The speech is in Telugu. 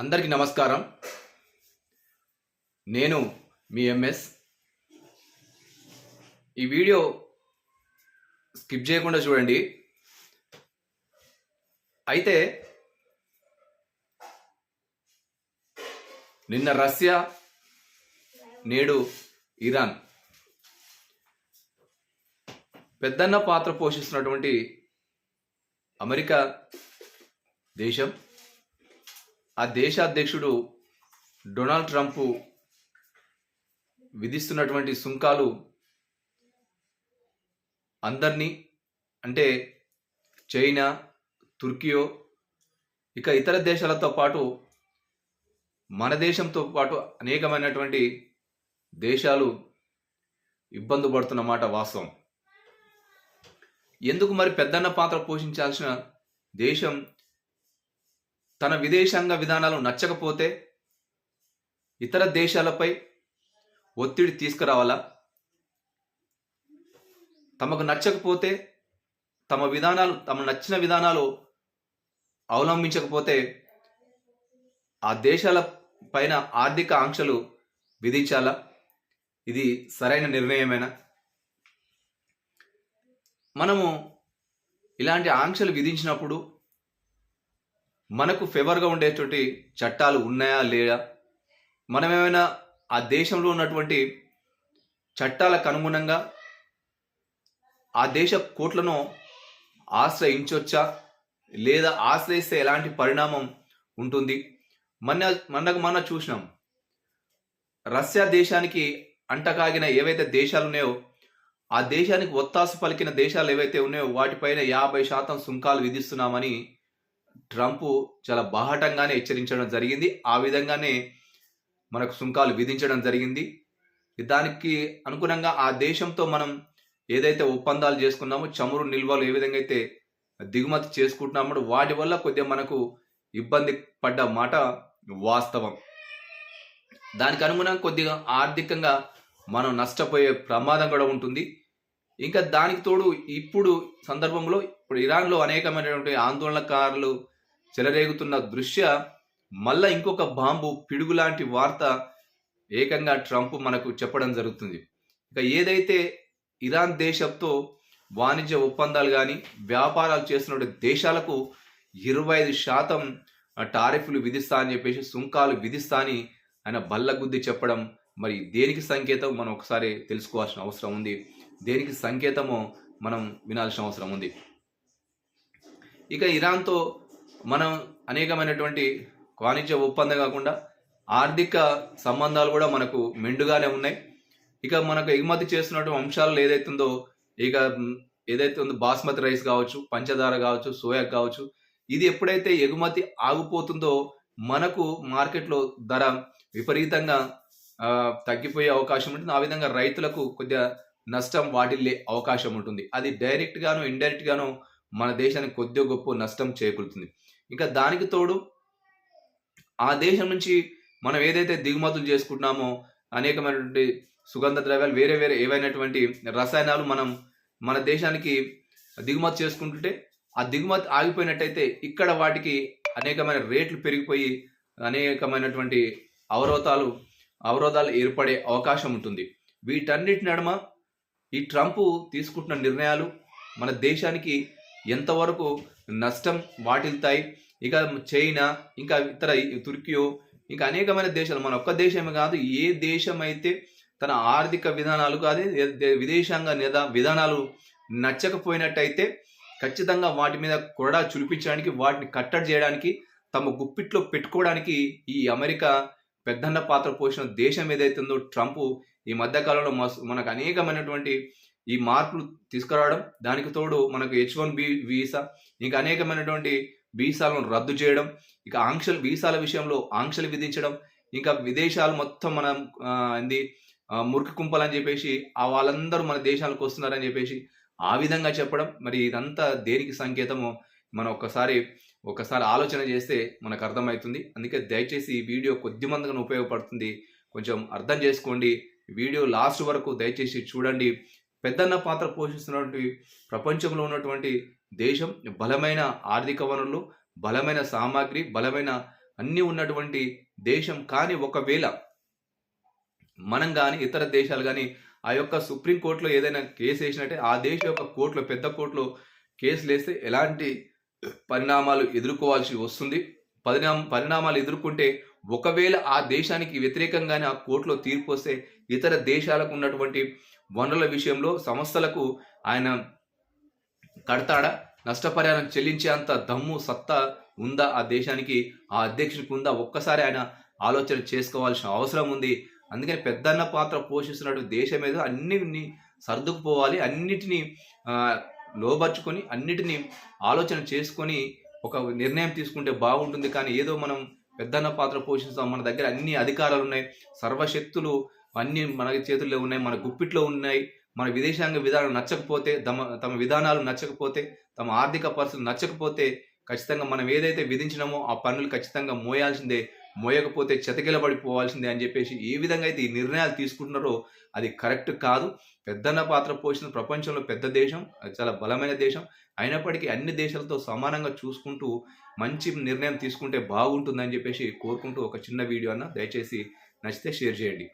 అందరికీ నమస్కారం. నేను మీ ఎంఎస్. ఈ వీడియో స్కిప్ చేయకుండా చూడండి. అయితే నిన్న రష్యా నేడు ఇరాన్. పెద్దన్న పాత్ర పోషిస్తున్నటువంటి అమెరికా దేశం. ఆ దేశ అధ్యక్షుడు డొనాల్డ్ ట్రంప్ విధిస్తున్నటువంటి సుంకాలు అందరినీ అంటే చైనా తుర్కియో ఇక ఇతర దేశాలతో పాటు మన దేశంతో పాటు అనేకమైనటువంటి దేశాలు ఇబ్బంది పడుతున్నమాట వాస్తవం. ఎందుకు మరి పెద్దన్న పాత్ర పోషించాల్సిన దేశం తన విదేశాంగ విధానాలు నచ్చకపోతే ఇతర దేశాలపై ఒత్తిడి తీసుకురావాలా? తమకు నచ్చకపోతే తమ విధానాలు తమ నచ్చిన విధానాలు అవలంబించకపోతే ఆ దేశాల పైన ఆర్థిక ఆంక్షలు విధించాలా? ఇది సరైన నిర్ణయమేనా? మనము ఇలాంటి ఆంక్షలు విధించినప్పుడు మనకు ఫేవర్గా ఉండేటువంటి చట్టాలు ఉన్నాయా లేదా మనం ఏమైనా ఆ దేశంలో ఉన్నటువంటి చట్టాలకు అనుగుణంగా ఆ దేశ కోట్లను ఆశ్రయించవచ్చా లేదా ఆశ్రయిస్తే ఎలాంటి పరిణామం ఉంటుంది? మన మనకు మన చూసినాం. రష్యా దేశానికి అంటకాగిన ఏవైతే దేశాలు ఉన్నాయో ఆ దేశానికి ఒత్తాసు పలికిన దేశాలు ఏవైతే ఉన్నాయో వాటిపైన యాభై శాతం సుంకాలు విధిస్తున్నామని ట్రంప్ చాలా బాహటంగానే హెచ్చరించడం జరిగింది. ఆ విధంగానే మనకు సుంకాలు విధించడం జరిగింది. దానికి అనుగుణంగా ఆ దేశంతో మనం ఏదైతే ఒప్పందాలు చేసుకున్నామో చమురు నిల్వలు ఏ విధంగా అయితే దిగుమతి చేసుకుంటున్నామో వాటి వల్ల కొద్దిగా మనకు ఇబ్బంది పడ్డ మాట వాస్తవం. దానికి అనుగుణంగా కొద్దిగా ఆర్థికంగా మనం నష్టపోయే ప్రమాదం కూడా ఉంటుంది. ఇంకా దానికి తోడు ఇప్పుడు సందర్భంలో ఇప్పుడు ఇరాన్లో అనేకమైనటువంటి ఆందోళనకారులు చెలరేగుతున్న దృశ్య మళ్ళా ఇంకొక బాంబు పిడుగు లాంటి వార్త ఏకంగా ట్రంప్ మనకు చెప్పడం జరుగుతుంది. ఇక ఏదైతే ఇరాన్ దేశంతో వాణిజ్య ఒప్పందాలు కానీ వ్యాపారాలు చేస్తున్న దేశాలకు ఇరవై ఐదు శాతం టారిఫ్లు విధిస్తా అని చెప్పేసి సుంకాలు విధిస్తా అని ఆయన బల్లగుద్ది చెప్పడం మరి దేనికి సంకేతం మనం ఒకసారి తెలుసుకోవాల్సిన అవసరం ఉంది. దేనికి సంకేతమో మనం వినాల్సిన అవసరం ఉంది. ఇక ఇరాన్తో మనం అనేకమైనటువంటి వాణిజ్య ఒప్పందం కాకుండా ఆర్థిక సంబంధాలు కూడా మనకు మెండుగానే ఉన్నాయి. ఇక మనకు ఎగుమతి చేస్తున్నటువంటి అంశాలు ఏదైతుందో ఇక ఏదైతే ఉందో బాస్మతి రైస్ కావచ్చు పంచదార కావచ్చు సోయా కావచ్చు ఇది ఎప్పుడైతే ఎగుమతి ఆగిపోతుందో మనకు మార్కెట్లో ధర విపరీతంగా తగ్గిపోయే అవకాశం ఉంటుంది. ఆ విధంగా రైతులకు కొద్దిగా నష్టం వాటిల్లే అవకాశం ఉంటుంది. అది డైరెక్ట్గాను ఇండైరెక్ట్గాను మన దేశానికి కొద్దిగా గొప్ప నష్టం చేకూరుతుంది. ఇంకా దానికి తోడు ఆ దేశం నుంచి మనం ఏదైతే దిగుమతులు చేసుకుంటున్నామో అనేకమైనటువంటి సుగంధ ద్రవ్యాలు వేరే వేరే ఏవైనటువంటి రసాయనాలు మనం మన దేశానికి దిగుమతి చేసుకుంటుంటే ఆ దిగుమతి ఆగిపోయినట్టయితే ఇక్కడ వాటికి అనేకమైన రేట్లు పెరిగిపోయి అనేకమైనటువంటి అవరోధాలు అవరోధాలు ఏర్పడే అవకాశం ఉంటుంది. వీటన్నిటి నడుమ ఈ ట్రంప్ తీసుకుంటున్న నిర్ణయాలు మన దేశానికి ఎంతవరకు నష్టం వాటిల్తాయి. ఇక చైనా ఇంకా ఇతర తుర్కియో ఇంకా అనేకమైన దేశాలు. మన ఒక్క దేశమే కాదు ఏ దేశం అయితే తన ఆర్థిక విధానాలు కాదు విదేశాంగ నిదా విధానాలు నచ్చకపోయినట్టయితే ఖచ్చితంగా వాటి మీద కొరడా చులిపించడానికి వాటిని కట్టడి చేయడానికి తమ గుప్పిట్లో పెట్టుకోవడానికి ఈ అమెరికా పెద్దన్న పాత్ర పోషిన దేశం ఏదైతుందో ట్రంప్ ఈ మధ్యకాలంలో మస్- మనకు అనేకమైనటువంటి ఈ మార్పులు తీసుకురావడం దానికి తోడు మనకు హెచ్ వన్ బి వీసా ఇంకా అనేకమైనటువంటి వీసాలను రద్దు చేయడం ఇక ఆంక్షలు వీసాల విషయంలో ఆంక్షలు విధించడం ఇంకా విదేశాలు మొత్తం మనం ఏంది మురికి మురికి కుంపలని చెప్పేసి ఆ వాళ్ళందరూ మన దేశాలకు వస్తున్నారని చెప్పేసి ఆ విధంగా చెప్పడం మరి ఇదంతా దేనికి సంకేతమో మనం ఒక్కసారి ఒకసారి ఆలోచన చేస్తే మనకు అర్థమవుతుంది. అందుకే దయచేసి ఈ వీడియో కొద్ది మందిగా ఉపయోగపడుతుంది. కొంచెం అర్థం చేసుకోండి. వీడియో లాస్ట్ వరకు దయచేసి చూడండి. పెద్దన్న పాత్ర పోషిస్తున్నటువంటి ప్రపంచంలో ఉన్నటువంటి దేశం బలమైన ఆర్థిక వనరులు బలమైన సామాగ్రి బలమైన అన్నీ ఉన్నటువంటి దేశం. కానీ ఒకవేళ మనం కానీ ఇతర దేశాలు కానీ ఆ యొక్క సుప్రీంకోర్టులో ఏదైనా కేసు వేసినట్టే ఆ దేశం యొక్క కోర్టులో పెద్ద కోర్టులో కేసులు వేస్తే ఎలాంటి పరిణామాలు ఎదుర్కోవాల్సి వస్తుంది? పరిణామ పరిణామాలు ఎదుర్కొంటే ఒకవేళ ఆ దేశానికి వ్యతిరేకంగానే ఆ కోర్టులో తీర్పు వస్తే ఇతర దేశాలకు ఉన్నటువంటి వనరుల విషయంలో సంస్థలకు ఆయన కడతాడా? నష్టపరిహారం చెల్లించే అంత దమ్ము సత్తా ఉందా ఆ దేశానికి? ఆ అధ్యక్షుడికి ఉందా? ఒక్కసారి ఆయన ఆలోచన చేసుకోవాల్సిన అవసరం ఉంది. అందుకని పెద్దన్న పాత్ర పోషిస్తున్నటువంటి దేశం మీద అన్నిటిని సర్దుకుపోవాలి అన్నిటినీ లోబర్చుకొని అన్నిటినీ ఆలోచన చేసుకొని ఒక నిర్ణయం తీసుకుంటే బాగుంటుంది. కానీ ఏదో మనం పెద్దన్న పాత్ర పోషిస్తాం మన దగ్గర అన్ని అధికారాలు ఉన్నాయి. సర్వశక్తులు అన్ని మన చేతుల్లో ఉన్నాయి. మన గుప్పిట్లో ఉన్నాయి. మన విదేశాంగ విధానం నచ్చకపోతే తమ తమ విధానాలు నచ్చకపోతే తమ ఆర్థిక పరిస్థితులు నచ్చకపోతే ఖచ్చితంగా మనం ఏదైతే విధించినామో ఆ పన్నులు ఖచ్చితంగా మోయాల్సిందే. మోయకపోతే చెతకిలబడిపోవాల్సిందే అని చెప్పేసి ఏ విధంగా అయితే ఈ నిర్ణయాలు తీసుకుంటున్నారో అది కరెక్ట్ కాదు. పెద్దన్న పాత్ర పోషించిన ప్రపంచంలో పెద్ద దేశం చాలా బలమైన దేశం. అయినప్పటికీ అన్ని దేశాలతో సమానంగా చూసుకుంటూ మంచి నిర్ణయం తీసుకుంటే బాగుంటుందని చెప్పేసి కోరుకుంటూ ఒక చిన్న వీడియో అన్న దయచేసి నచ్చితే షేర్ చేయండి.